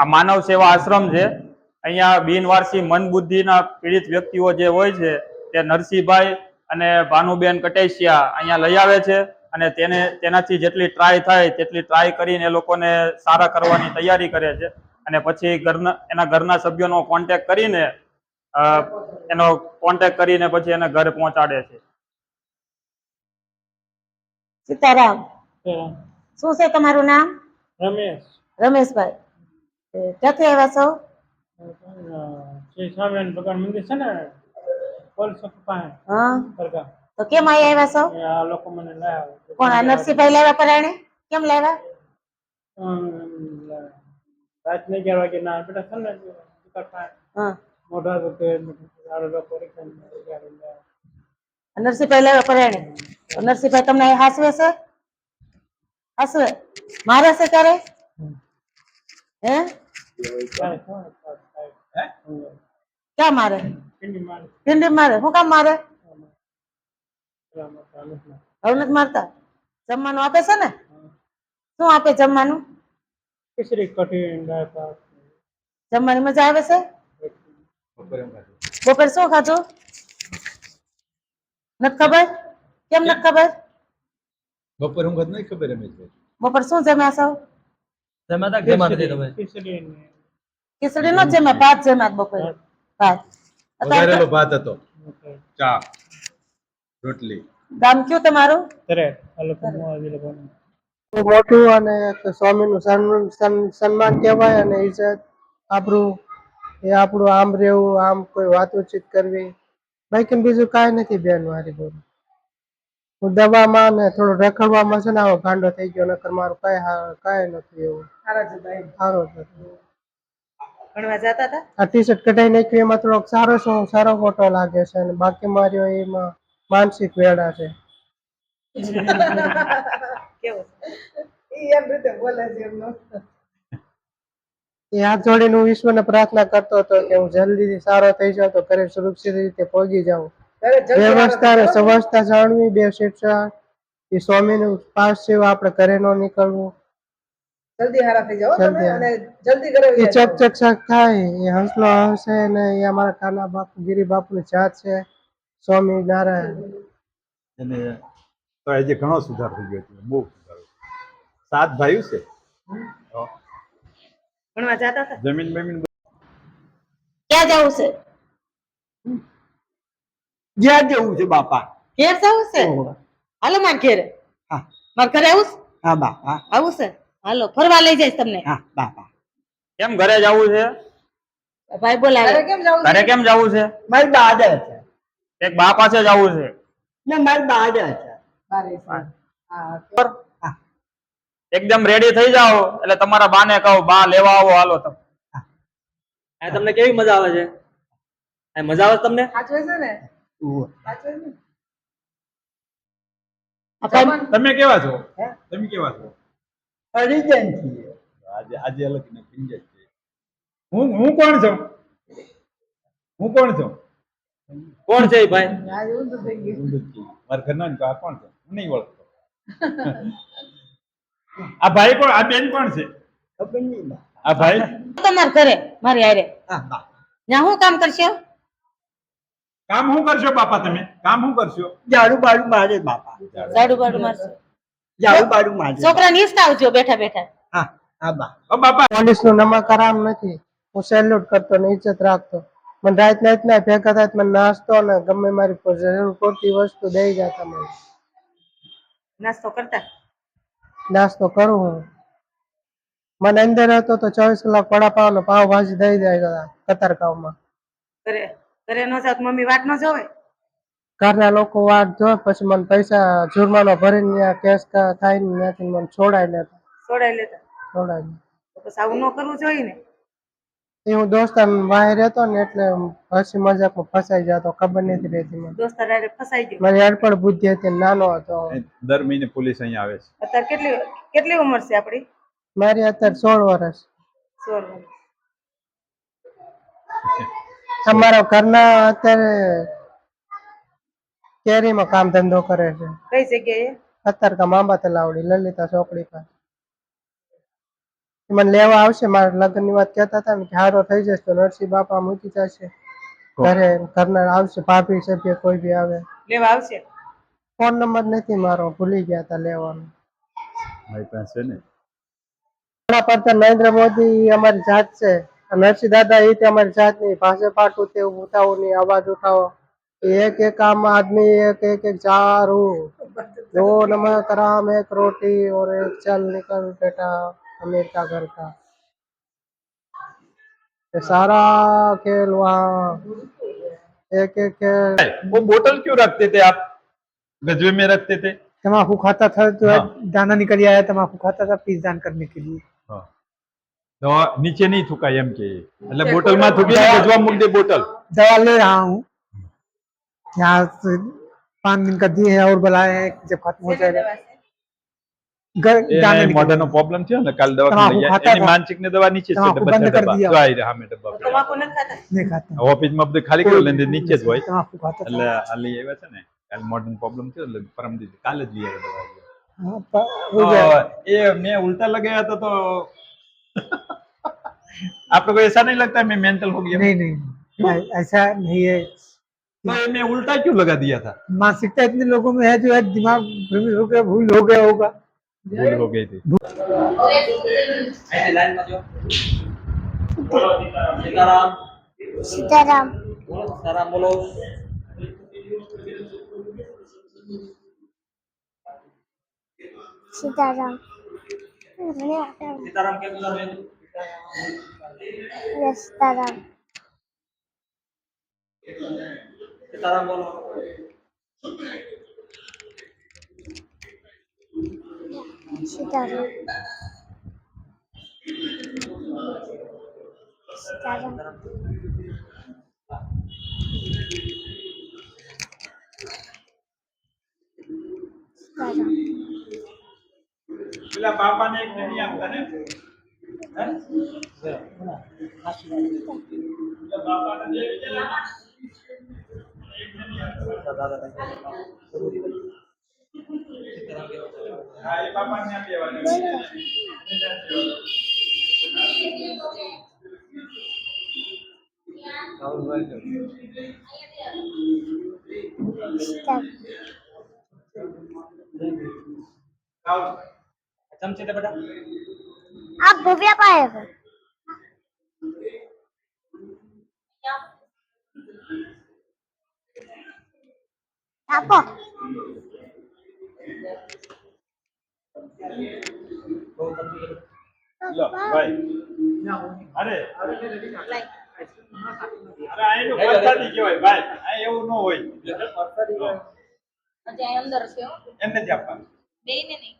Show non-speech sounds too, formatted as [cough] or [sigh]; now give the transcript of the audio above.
આ માનવ સેવા આશ્રમ છે. અહીંયા બિનવારસી મન બુદ્ધિના પીડિત વ્યક્તિઓ જે હોય છે તે નરસિંહભાઈ અને ભાનુબેન કટેશિયા અહીંયા લઈ આવે છે અને તેને તેનાથી જેટલી ટ્રાય થાય તેટલી ટ્રાય કરીને એ લોકોને સારા કરવાની તૈયારી કરે છે. અને પછી ઘરના એના ઘરના સભ્યોનો કોન્ટેક કરીને એનો કોન્ટેક્ટ કરીને પછી એને ઘરે પહોંચાડે છે. સીતારામ શું છે તમારું નામ? રમેશ. રમેશભાઈ. ક્યાંથી આવ્યા છો? શ્રી સ્વામિનારાયણ ભગવાન મંદિર છે ને પોલીસ પાસે હા. દરગાહ. તો કેમ અહીં આવ્યા છો? આ લોકો મને લાવ્યા કોણ આ નરસિંહભાઈ લાવ્યા પરાણે? કેમ લાવ્યા? રાતને અગિયાર વાગે ના બેટા છે ને દુકાન પાસે. હા. મોઢા દુખે આડો લોકો નરસિંહભાઈ લાવ્યા પરાણે? નરસિંહભાઈ તમને હાસવે છે? હાસવે? મારે છે ત્યારે હે? ક્યાં મારે? પિંડી મારે. શું કામ મારે? હવે નથી મારતા? જમવાનું આપે છે ને? શું આપે જમવાનું? ખીચડી કઠી જમવાની મજા આવે છે? બપોર શું ખાધું? નથી ખબર? કેમ નથી ખબર? બપોર ઊંઘ નહીં ખબર એમ બપોર શું જમ્યા છો? ખીચડી ને ખીચડી નો જમ્યા ભાત જમ્યા બપોરે. ભાત. વઘારેલો ભાત હતો. ચા રોટલી. ગામ કયું તમારું? તરે મોટું અને સ્વામીનું સન્માન કહેવાય અને ઇજ્જત આપણું એ આપણું આમ રહેવું આમ કોઈ વાતચીત કરવી. બાકી બીજું કાંઈ નથી બેન મારી બોલ હું દવામાં ને થોડું રખડવામાં છે ને આવો ગાંડો થઈ ગયો નકર મારું કાંઈ હા કાંઈ નથી એવું. સારો ભણવા જતા હતા? આ ટી શર્ટ કઢાઈ નાખ્યું એમાં થોડોક સારો શો સારો ફોટો લાગે છે અને બાકી માર્યો એમાં માનસિક વેડા છે. કેવું? એ હાથ જોડીને હું ઈશ્વરને પ્રાર્થના કરતો હતો કે હું જલ્દી સારો થઈ જાઉં તો ઘરે સુરક્ષિત રીતે પહોંચી જાઉં. વ્યવસ્થા અને સંવસ્થા જાણવી બે શિક્ષા એ સ્વામીનું પાસ સેવા આપણે ઘરે ન નીકળવું. જલ્દી હારા થઈ જાઓ તમે અને જલ્દી ઘરે એ વહી ચક ચક થાય એ હંસલો હંસે ને એ અમારા કાના બાપુ ગિરી બાપુની જાત છે. સ્વામી નારાયણ. અને તો આજે ઘણો સુધાર થઈ ગયો છે બહુ સુધાર. સાત ભાઈઓ છે. ભણવા જાતા હતા? જમીન બમીન ક્યાં જવું છે? જ્યાં જવું છે બાપા. ઘેર જવું છે? હાલો માં ઘેર. હા. મારે ઘરે આવું? હા બા આવું છે? હાલો ફરવા લઈ જઈશ તમને. હા બાપા કેમ ઘરે જવું છે? ભાઈ બોલાવે. કેમ જવું ઘરે કેમ જવું છે? મારી બા છે. એક બા પાસે જવું છે? ને મારી બા છે. હા. એકદમ રેડી થઈ જાઓ એટલે તમારા બાને કહો બા લેવા આવો હાલો તમે. આ તમને કેવી મજા આવે છે? આ મજા આવે તમને? સાચવે છે ને? સાચવે છે તમે કેવા છો? તમે કેવા છો? હરિજન છીએ આજે આજે અલગ ને પિંજર છે. હું હું કોણ છું? હું કોણ છું? કોણ છે ભાઈ? આજે ઊંધું થઈ મારા ઘરના ને આ કોણ છે? હું નહીં ઓળખતો. આ ભાઈ કોણ આ બેન કોણ છે? ખબર નહીં આ ભાઈ? તમારા ઘરે મારી હારે. હા બા. ત્યાં શું કામ કરશો? કામ હું કરશો બાપા તમે? કામ હું કરશો? ઝાડુ બાડુ મારે બાપા. ઝાડુ બાડુ મારશો. ઝાડુ બાડુ મારે છોકરાને હિસકાવજો બેઠા બેઠા. હા હા બા. ઓ બાપા. પોલીસનું નમક આરામ નથી. હું સેલ્યુટ કરતો ને ઇજ્જત રાખતો. મને રાત રાત ના ભેગા થાય મને નાસ્તો ને ગમે મારી જરૂર પડતી વસ્તુ દઈ જતા મને નાસ્તો કરતા? નાસ્તો કરું હું. મને અંદર હતો તો ચોવીસ કલાક વડાપાવ ને પાવભાજી દઈ જાય કતારગાંવમાં. ઘરે ઘરે નો જાવ મમ્મી વાટ ન જોવે? ઘરના લોકો વાત જો પછી મને પૈસા જુર્માનો ભરીને ત્યાં કેસ થાય ને ત્યાંથી મને છોડાઈ લેતા છોડાઈ લેતા? છોડાઈ પછી આવું ન કરવું જોઈએ ને? એ હું દોસ્તાર બહાર રહેતો ને એટલે હસી મજાકમાં ફસાઈ જતો ખબર નથી રહેતી મને. દોસ્તાર હારે ફસાઈ ગયો? મારી અડપણ બુદ્ધિ હતી નાનો હતો. દર મહિને પોલીસ અહીંયા આવે છે. અત્યારે કેટલી કેટલી ઉંમર છે આપણી મારી અત્યારે સોળ વર્ષ. સોળ વર્ષ. અમારા ઘરના અત્યારે કેરીમાં કામ ધંધો કરે છે. કઈ જગ્યાએ? અત્યારે કા મામા તલાવડી લલિતા ચોકડી પર મને લેવા આવશે મારા લગ્નની વાત કહેતા હતા ને કે હારો થઈ જશે તો નરસિંહ બાપા મૂકી જશે. ઘરે ઘરના આવશે ભાભી સભ્ય કોઈ બી આવે. લેવા આવશે? ફોન નંબર નથી મારો ભૂલી ગયા હતા લેવાનો. મારી પાસે ને? ને વડાપ્રધાન નરેન્દ્ર મોદી અમારી જાત છે. નરસિંહ દાદા એ તે અમારી જાતની ભાષા પાટું તે ઉઠાવો નહીં અવાજ ઉઠાવો. एक एक आम आदमी एक एक एक चारू। दो नमक राम एक रोटी और एक चल निकल बेटा अमेरिका घर का। सारा खेल वहाँ। एक एक वो बोतल क्यों रखते थे आप? गजबे में रखते थे? तम्बाकू खाता था तो हाँ। दाना निकल आया तम्बाकू खाता था पीस दान करने के लिए। हाँ। तो नीचे नहीं थूका एम के એટલે બોટલમાં થૂકી ગજવા મૂક દે બોટલ દવા यहाँ से पाँच दिन का दिए है और बुलाए हैं कि जब खत्म हो जाएगा गर- दाना એને निकल મોઢાનો પ્રોબ્લેમ થયો ને કાલ દવાખાને લઈ તમાકુ ગયા ખાતા એની હતા. માનસિક ને દવા નીચે છે તમાકુ ડબ્બા બંધ છે કરી ડબ્બા દિયા. જો આ રહ્યા અમે ડબ્બા પડ્યા. તમાકુ નથી ખાતા नहीं खाता ઓફિસમાં બધું ખાલી કર્યું એટલે નીચે જ હોય तम्बाकू खाता એટલે था આ લઈ આવ્યા છે ને કાલ મોઢાનો પ્રોબ્લેમ થયો એટલે પરમ દિવસે કાલે જ લઈ આવ્યા દવા हाँ, प- हो गया तो ये मैं उल्टा लगाया था तो आपको ऐसा नहीं लगता मैं मेंटल हो गया नहीं [laughs] नहीं नहीं, ऐसा नहीं है मैंने उल्टा क्यों लगा दिया था? मानसिकता इतने लोगों में है जो है दिमाग भ्रमित हो गया भूल हो गया होगा। भूल हो गई थी। सीताराम। सीताराम। सीताराम बोलो। सीताराम। सीताराम क्या सीताराम। સીતારામ બોલો પેલા બાપાને એક નહીં આપતા ને હા? બાપાને દેવાના. સીતારામ ચમચી દે બેટા આપ ભવ્યા પાયે આપો લો ભાઈ. અરે. અરે આ એનું કહેવાય ભાઈ. આ એવું ન હોય. હજી અંદર છે એમને જ આપવાનું. બેયને નહીં.